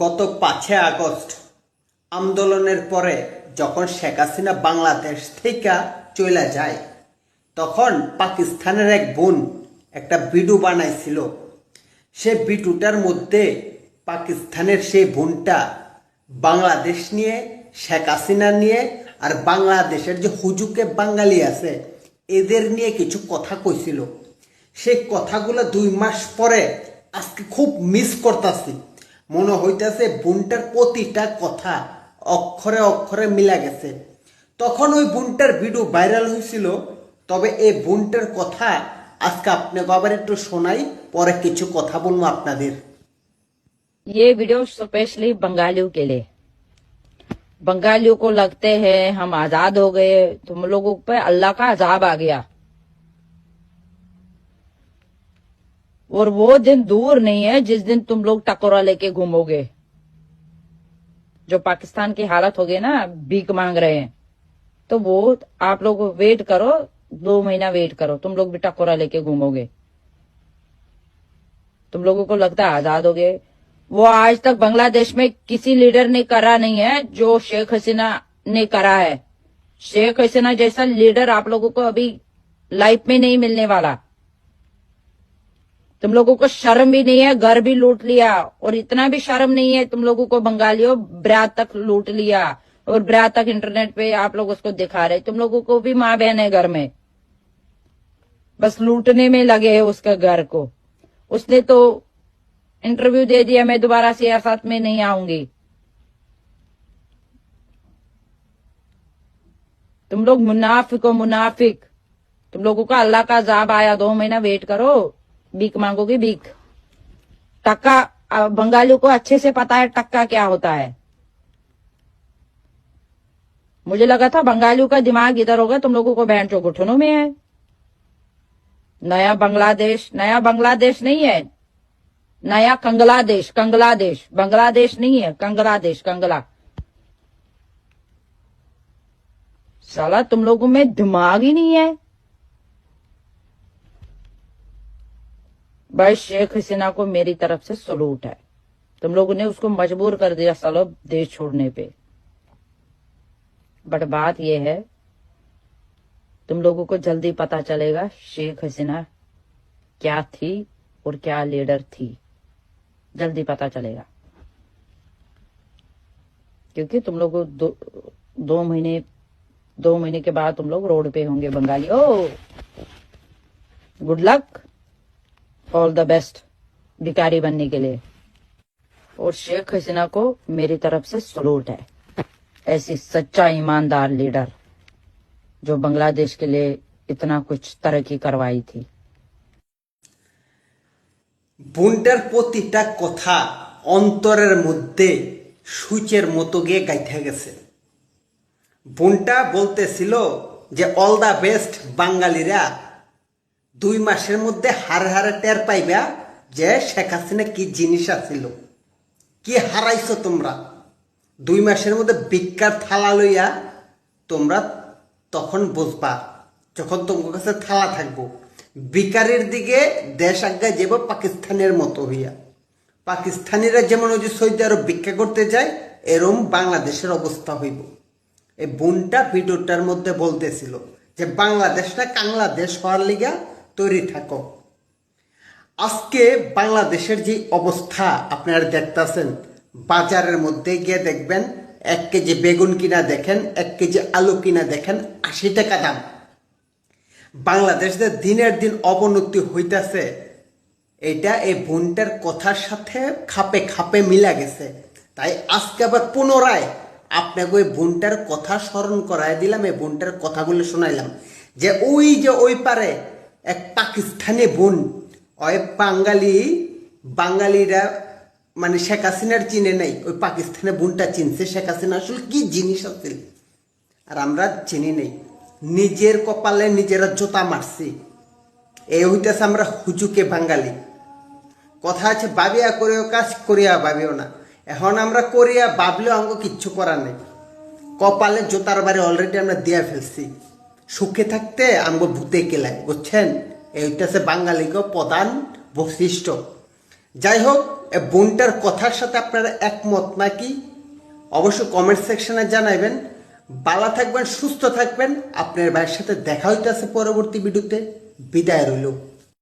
গত পাঁচে আগস্ট আন্দোলনের পরে যখন শেখ হাসিনা বাংলাদেশ থেকে চলে যায়, তখন পাকিস্তানের এক বোন একটা বিডু বানাইছিল। সে বিটুটার মধ্যে পাকিস্তানের সেই বোনটা বাংলাদেশ নিয়ে, শেখ হাসিনা নিয়ে আর বাংলাদেশের যে হুজুকে বাঙালি আছে, এদের নিয়ে কিছু কথা কইছিল। সেই কথাগুলো দুই মাস পরে আজকে খুব মিস করতাছি। মনে হইতাছে বোনটার প্রতিটা কথা অক্ষরে অক্ষরে মিলা গেছে তখন ওই বোনটার ভিডিও ভাইরাল হয়েছিল তবে এই বোনটার কথা আজকে আপনাকে আবার একটু শোনাই পরে কিছু কথা বলবো আপনাদের ये वीडियो स्पेशली बंगालियों के लिए बंगालियों को लगते हैं हम आजाद हो गए तुम लोगों पे अल्लाह का अजाब आ गया और वो दिन दूर नहीं है जिस दिन तुम लोग टकोरा लेके घूमोगे। जो पाकिस्तान की हालत हो गई ना, भीख मांग रहे हैं तो वो आप लोग वेट करो, दो महीना वेट करो, तुम लोग भी टकोरा लेके घूमोगे। तुम लोगों को लगता है आज़ाद हो गए। वो आज तक बांग्लादेश में किसी लीडर ने करा नहीं है जो शेख हसीना ने करा है। शेख हसीना जैसा लीडर आप लोगों को अभी लाइफ में नहीं मिलने वाला। तुम लोगों को शर्म भी नहीं है, घर भी लूट लिया, और इतना भी शर्म नहीं है, तुम लोगों को बंगालियों ब्रात तक लूट लिया, और ब्रात तक इंटरनेट पे आप लोग उसको दिखा रहे, तुम लोगों को भी माँ बहन है घर में। बस लूटने में लगे है उसका घर को। उसने तो इंटरव्यू दे दिया, मैं दोबारा सियासत में नहीं आऊँगी। तुम लोग मुनाफिक हो, मुनाफिक। तुम लोगों का अल्लाह का जाब आया, दो महीना वेट करो। भीख मांगोगे बीक टक्का बंगालियों को अच्छे से पता है टक्का क्या होता है। मुझे लगा था बंगालियों का दिमाग इधर होगा, तुम लोगों को बहन चो घुटनों में है। नया बांग्लादेश नया बांग्लादेश नहीं है। नया कंगलादेश कंगलादेश, बांग्लादेश नहीं है, कंगलादेश, कंगला। साला, तुम लोगों में दिमाग ही नहीं है। भाई शेख हसीना को मेरी तरफ़ से सलूट है। तुम लोगों ने उसको मजबूर कर दिया सालो देश छोड़ने पे। बट बात यह है तुम लोगों को जल्दी पता चलेगा शेख हसीना क्या थी और क्या लीडर थी। जल्दी पता चलेगा। क्योंकि तुम लोग दो, दो महीने दो महीने के बाद तुम लोग रोड पे होंगे Bengali. Oh! Good luck! All the best भिकारी बनने के लिए और शेख हसीना को मेरी तरफ से सलूट है ऐसी सच्चा ईमानदार लीडर जो बांग्लादेश के लिए इतना कुछ तरक्की करवाई थी বোনটার প্রতিটা কথা অন্তরের মধ্যে সূচের মতো গিয়ে গাইতে গেছে বোনটা বলতেছিল যে অল দা বেস্ট বাঙালিরা দুই মাসের মধ্যে হারে হারে টের পাইবা যে শেখ হাসিনা কি জিনিস আছিল। কি হারাইছো তোমরা? দুই মাসের মধ্যে ভিক্ষার থালা লইয়া তোমরা তখন বুঝবা যখন তোমার কাছে থালা থাকব। বিকারের দিকে দেশ আজ্ঞা যাব পাকিস্তানের মতো হইয়া। পাকিস্তানিরা যেমন ওই যে সৌদি আরব ভিক্ষা করতে যায়, এরম বাংলাদেশের অবস্থা হইব। এই বোনটা ভিডিওটার মধ্যে বলতেছিল যে বাংলাদেশটা কাংলাদেশ হওয়ার লিগা তৈরি থাকো। আজকে বাংলাদেশের যে অবস্থা, আপনারা দেখতাছেন, বাজারের মধ্যে গিয়ে দেখবেন, এক কেজি বেগুন কিনা দেখেন, এক কেজি আলু কিনা দেখেন, আশি টাকা দাম। বাংলাদেশে দিনের দিন অবনতি হইতাছে। এটা এই বোনটার কথার সাথে খাপে খাপে মিলা গেছে। তাই আজকে আবার পুনরায় আপনাকে ওই বোনটার কথা স্মরণ করায় দিলাম, এই বোনটার কথাগুলো শোনাইলাম। যে ওই যে ওই পারে এক পাকিস্তানি বোন ওই বাঙালি, বাঙালিরা মানে শেখ হাসিনার চিনে নাই। ওই পাকিস্তানের বোনটা চিনছে, শেখ হাসিনা আসলে কি জিনিস আছে? আর আমরা চিনি নেই। নিজের কপালে নিজেরা জোতা মারছি। এই হইতেছে আমরা হুজুকে বাঙালি। কথা আছে বাবিয়া করেও কাজ, করিয়া ভাবিও না। এখন আমরা করিয়া ভাবলেও আমাকে কিচ্ছু করার নেই। কপালে জোতার বাড়ি অলরেডি আমরা দিয়া ফেলছি। সুখে থাকতে আমাকে ভূতে কেলায়, বুঝছেন? এইটা হইতেছে বাঙালিকে প্রধান বৈশিষ্ট্য। যাই হোক বোনটার কথার সাথে আপনারা একমত নাকি? অবশ্য কমেন্ট সেকশনে জানাইবেন। বালা থাকবেন, সুস্থ থাকবেন। আপনার ভাইয়ের সাথে দেখা হইতেছে পরবর্তী ভিডিওতে। বিদায় রইল।